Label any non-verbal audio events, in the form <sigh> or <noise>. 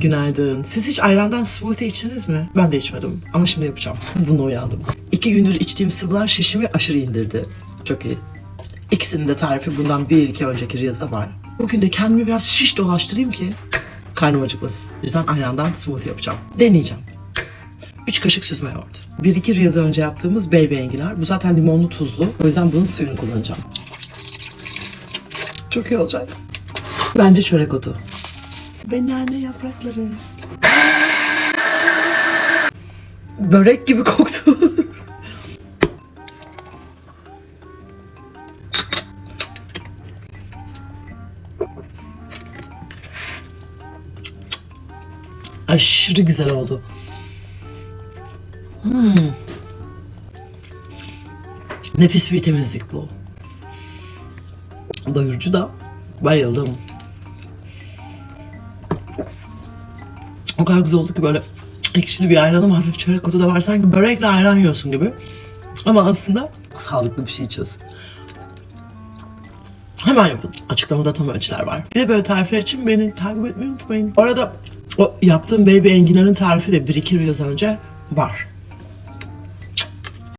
Günaydın. Siz hiç ayrandan smoothie içtiniz mi? Ben de içmedim ama şimdi yapacağım. <laughs> Bunu uyandım. İki gündür içtiğim sıvılar şişimi aşırı indirdi. Çok iyi. İkisinin de tarifi bundan bir iki önceki Reels'da var. Bugün de kendimi biraz şiş dolaştırayım ki karnım acıkmasın. O yüzden ayrandan smoothie yapacağım. Deneyeceğim. 3 kaşık süzme yoğurt. 1-2 Reels önce yaptığımız baby enginar. Bu zaten limonlu tuzlu. O yüzden bunun suyunu kullanacağım. Çok iyi olacak. Bence çörek otu. Ve yaprakları. Börek gibi koktu. Aşırı güzel oldu. Hmm. Nefis bir temizlik bu. Doyurucu da bayıldım. O kadar güzel oldu ki böyle ekşili bir ayranım hafif çörek otu da var. Sanki börekle ayran yiyorsun gibi. Ama aslında sağlıklı bir şey içiyorsun. Hemen yapın. Açıklamada tam ölçüler var. Bir de böyle tarifler için beni takip etmeyi unutmayın. Bu arada o yaptığım baby enginarın tarifi de 1-2 yıl önce var.